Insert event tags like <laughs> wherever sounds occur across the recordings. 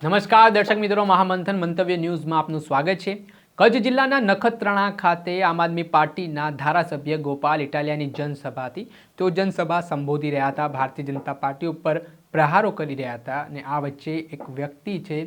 નમસ્કાર, દર્શક મિત્રો, મહામંથન મંતવ્ય ન્યૂઝમાં આપનું સ્વાગત છે. કચ્છ જિલ્લાના નખત્રાણા ખાતે આમ આદમી પાર્ટીના ધારાસભ્ય ગોપાલ ઇટાલિયાની જનસભા હતી તેઓ જનસભા સંબોધી રહ્યા હતા. ભારતીય જનતા પાર્ટી ઉપર પ્રહારો કરી રહ્યા હતા અને આ વચ્ચે એક વ્યક્તિ છે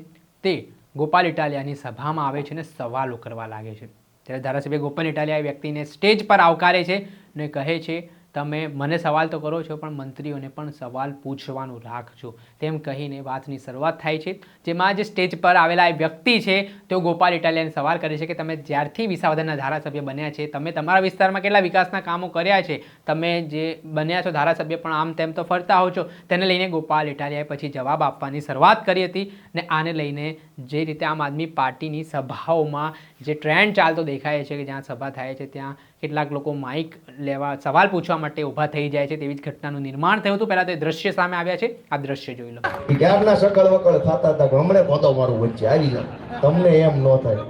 તે ગોપાલ ઇટાલિયાની સભામાં આવે છે અને સવાલો કરવા લાગે છે. ત્યારે ધારાસભ્ય ગોપાલ ઇટાલિયા એ વ્યક્તિને સ્ટેજ પર આવકારે છે અને કહે છે તમે મને સવાલ તો કરો છો, પણ મંત્રીઓને પણ સવાલ પૂછવાનું રાખજો તેમ કહીને વાતની શરૂઆત થાય છે. જેમાં જે સ્ટેજ પર આવેલા એ વ્યક્તિ છે, તેઓ ગોપાલ ઇટાલિયાને સવાલ કરે છે કે તમે જ્યારથી વિસાવદરના ધારાસભ્ય બન્યા છે, તમે તમારા વિસ્તારમાં કેટલા વિકાસના કામો કર્યા છે? તમે જે બન્યા છો ધારાસભ્ય પણ આમ તેમ તો ફરતા હો છો. તેને લઈને ગોપાલ ઇટાલિયાએ પછી જવાબ આપવાની શરૂઆત કરી હતી ને આને લઈને જે રીતે આમ આદમી પાર્ટીની સભાઓમાં જે ટ્રેન્ડ ચાલતો દેખાય છે કે જ્યાં સભા થાય છે ત્યાં કેટલાક લોકો માઇક લેવા સવાલ પૂછવા માટે ઊભા થઈ જાય છે તેવી જ ઘટનાનું નિર્માણ થયું હતું. પહેલાં તો એ દ્રશ્ય સામે આવ્યા છે. આ દ્રશ્ય જોઈ લો. ક્યારના સકળ વકળ ખાતા હતા હમણે પોતો મારું વચ્ચે? આવી જાવ તમને એમ ન થાય.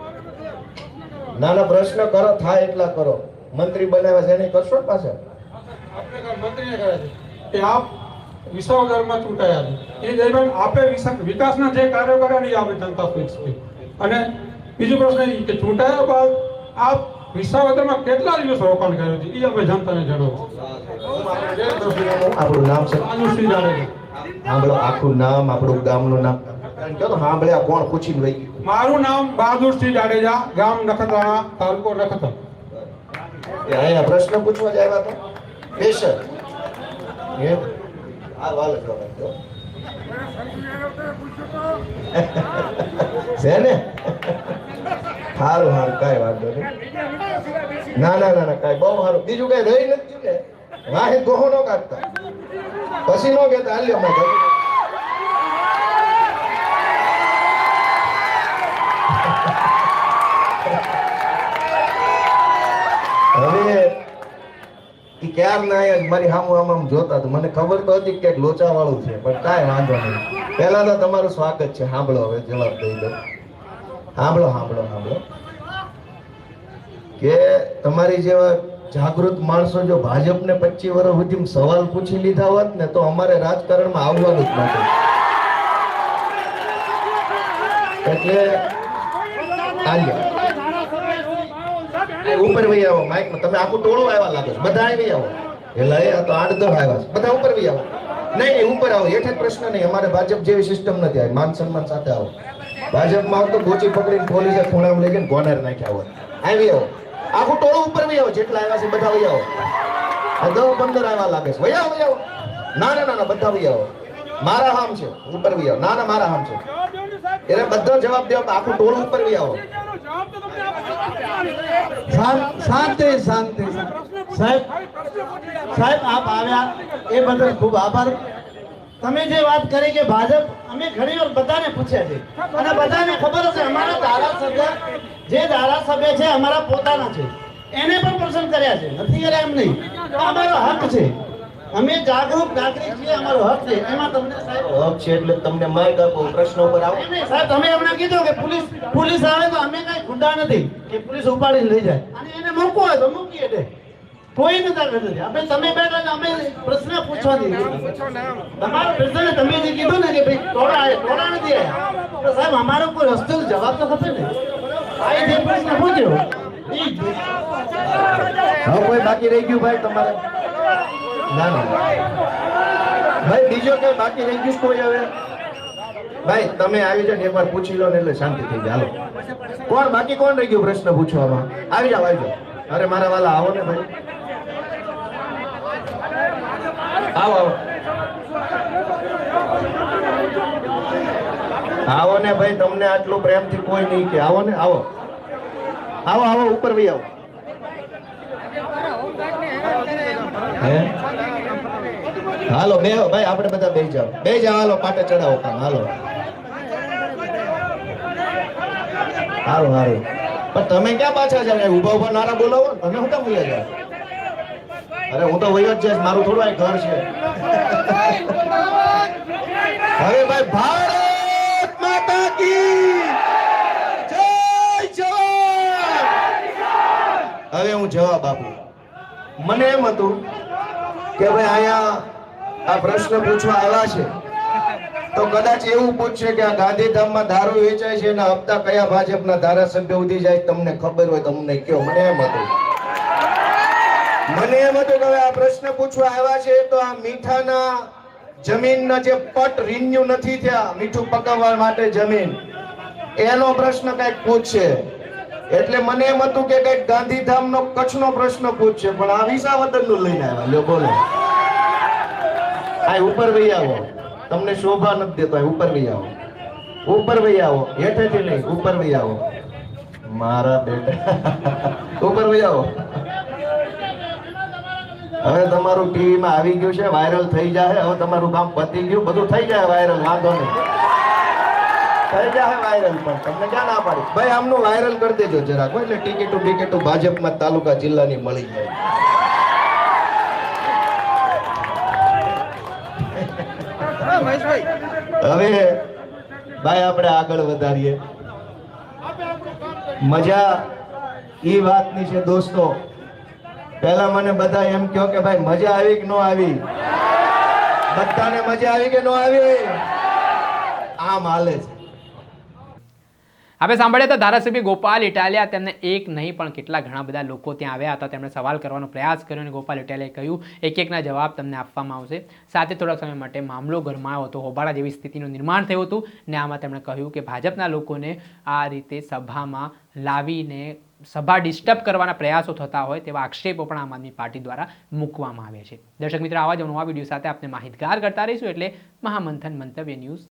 નાના પ્રશ્ન કરો થાય એટલા કરો. મંત્રી બનાવ્યા છે એને કરશો પાસે મંત્રીને કહે છે કે આપ વિસાવદરમાં ચૂંટાયા છે. એ દરમિયાન આપે વિકાસના જે કાર્યો કર્યા ને એ આપણે જનતા પૂછશે અને બીજો પ્રશ્ન એ કે ચૂંટાયા બાદ આપ વિસાવદરમાં કેટલા દિવસ રોકાણ કર્યું છે? એ આપણે જનતાને જણાવો આપણું નામ છે અનુશ્રી જાડેજા સાંભળો આખું નામ આપણું ગામનું નામ. કારણ કે તો સાંભળ્યા કોણ પૂછીને વહી મારું નામ બહાદુરસિંહ જાડેજા ગામ નખત્રાણા તાલુકો નખત્ર અહીંયા પ્રશ્ન પૂછવા જ આવ્યા હતા. પેશર એમ આ વાલ છે ને? સારું સારું કાંઈ વાંધો નહીં. ના ના ના ના, કાંઈ બહુ સારું બીજું કઈ રહી નથી ને. વાહે ગોહો નો કાઢતા. પછી નો કહેતા, હાલ્યો મેં. હવે ક્યાર ના મારી સામું આમ આમ જોતા તો મને ખબર તો હતી કે લોચા વાળું છે, પણ કાંઈ વાંધો નહીં. પહેલા તો તમારું સ્વાગત છે, સાંભળો હવે, જવાબ દઈ દો સાંભળો સાંભળો સાંભળો કે તમારી જેવા જાગૃત માણસો જો ભાજપને પચીસ વર્ષ સુધી સવાલ પૂછી લીધા હોત ને, તો અમારે રાજકારણમાં આવવાનું જ નથી એટલે ઉપર ભાઈ આવો માઈક તમે આખું ટોળું આવ્યા લાગો બધા આવી. આવો એટલે તો આઠ દસ આવ્યા બધા ઉપર ભાઈ આવો. નહીં નહીં, ઉપર આવો. હેઠે પ્રશ્ન નહીં. અમારે ભાજપ જેવી સિસ્ટમ નથી. આવી માન સન્માન સાથે આવો. ભાજપમાં આવો તો ગોચી પકડીને પોલીસે ખૂણામાં લઈ ગઈને ગોનેર નાખ્યા હોય. આવી આવો. આખું ટોળું ઉપર બી આવો. જેટલા આવ્યા છે બધા વહી આવો. દસ પંદર આવ્યા લાગે છે. વહી આવો આવો. ના ના ના બધા વહી આવો. મારા હામ છે. ઉપર બી આવો. ના ના મારા હામ છે. એટલે બધો જવાબ દેવા આખું ટોળું ઉપર વહી આવો. શાંતિ શાંતિ. સાહેબ સાહેબ, આપ આવ્યા. એ બદલ ખૂબ આભાર. તમે જે વાત કરી કે ભાજપ અમે ઘણી વાર બધાને પૂછ્યા છે. અને બધાને ખબર હશે અમારા ધારાસભ્ય જે ધારાસભ્ય છે અમારા પોતાના છે. એને પણ પસંદ કર્યા છે. નથી કર્યા એમ નહીં. અમારો હક છે. અમે જાગૃત નાગરિક છીએ અમારો હક છે. એમાં તમને સાહેબ હક છે એટલે તમને માઈક આપો પ્રશ્નો ઉપર આવો. સાહેબ તમે હમણાં કીધું કે પોલીસ પોલીસ આવે તો અમે કઈ ગુંડા નથી કે પોલીસ ઉપાડીને લઈ જાય. અને એને મૂકવું હોય તો મૂકીએ દે કોઈ નથી આપણે તમે બેઠા અમે પ્રશ્ન પૂછવા દીધો. તમારો પ્રશ્ન તમે જે કીધું ને કે ભાઈ ટોળા નથી તો સાહેબ અમારો કોઈ રસ્તો જવાબ તો ખપે ને. આ જે પ્રશ્ન પૂછ્યો હવે કોઈ બાકી રહી ગયું ભાઈ તમારે? ના ના. ભાઈ બીજો કઈ બાકી રહી ગયું કોઈ હવે? ભાઈ તમે આવી જાવ એકવાર પૂછી લો ને એટલે શાંતિ થઈ જાય. હાલો. કોણ બાકી કોણ રહી ગયું પ્રશ્ન પૂછવામાં? આવી જાવ આવી જાવ અરે મારા વાલા આવો ને ભાઈ. આવો. આવો આવો ને ભાઈ તમને આટલું પ્રેમથી કોઈ નહીં કે. આવો ને આવો. આવો આવો ઉપર ભાઈ આવો. હાલો બે ભાઈ આપણે બધા બે જાઓ. બે જાઓ હાલો પાટે ચડાવો કામ. હાલો. સારું સારું પણ તમે ક્યાં પાછા જાવ ઊભા ઊભા નારા બોલાવો. તમે શું કામ બોલ્યા જાઓ? અરે હું તો વયો જ છે મારું થોડું આ ઘર છે. હવે ભાઈ ભારત માતા કી જય જવાન. હવે હું જવાબ આપું. મને એમ હતું કે ભાઈ અહીંયા આ પ્રશ્ન પૂછવા આવ્યા છે. તો કદાચ એવું પૂછશે કે આ ગાંધીધામમાં દારૂ વેચાય છે એના હપ્તા કયા ભાજપના ધારાસભ્ય ઉધી જાય તમને ખબર હોય તમને કયો મને એમ હતું. મને એમ હતું કે હવે આ પ્રશ્ન પૂછવા આવ્યા છે, તો આ મીઠાના જમીનના જે પટ રિન્યુ નથી થયા, મીઠું પકાવવા માટે જમીન. એનો પ્રશ્ન કંઈક પૂછશે. એટલે મને એમ હતું કે કંઈક ગાંધીધામનો કચ્છનો પ્રશ્ન પૂછશે, પણ આ વિસાવદનનું લઈને આવ્યા, લ્યો બોલો. આ ઉપર વહી આવો. તમને શોભા નથી દેતો આ ઉપર વહી આવો. ઉપર વહી આવો, હેઠેથી નહીં, ઉપર વહી આવો. મારા બેટા. <laughs> ઉપર વહી આવો. હવે તમારું ટીવીમાં આવી ગયું છે વાયરલ થઈ જાય હવે તમારું કામ પતી ગયું બધું થઈ જાય વાયરલ વાંધો નહીં. થઈ જાય વાયરલ પણ તમને ક્યાં ના પાડી? ભાઈ આમનું વાયરલ કરી દેજો જરાક એટલે ટિકિટો ટિકિટો ભાજપમાં તાલુકા જિલ્લાની મળી જાય. હવે ભાઈ આપણે આગળ વધારીએ. મજા ઈ વાતની છે દોસ્તો. પહેલા મને બધા એમ કહો કે ભાઈ, મજા આવી કે ન આવી? બધાને મજા આવી કે ન આવી? આમ હાલે છે. આપણે સાંભળ્યા હતા ધારાસભ્ય ગોપાલ ઇટાલિયા તેમને એક નહીં, પણ કેટલા ઘણા બધા લોકો ત્યાં આવ્યા હતા. તેમણે સવાલ કરવાનો પ્રયાસ કર્યો અને ગોપાલ ઇટાલિયાએ કહ્યું એક એકના જવાબ તમને આપવામાં આવશે. સાથે થોડાક સમય માટે મામલો ગરમાયો હતો. હોબાળા જેવી સ્થિતિનું નિર્માણ થયું હતું ને આમાં તેમણે કહ્યું કે ભાજપના લોકોને આ રીતે સભામાં લાવીને સભા ડિસ્ટર્બ કરવાના પ્રયાસો થતા હોય તેવા આક્ષેપો પણ આમ આદમી પાર્ટી દ્વારા મૂકવામાં આવે છે. દર્શક મિત્રો, આવા જ નવા વીડિયો સાથે આપણે માહિતગાર કરતા રહીશું એટલે મહામંથન મંતવ્ય ન્યૂઝ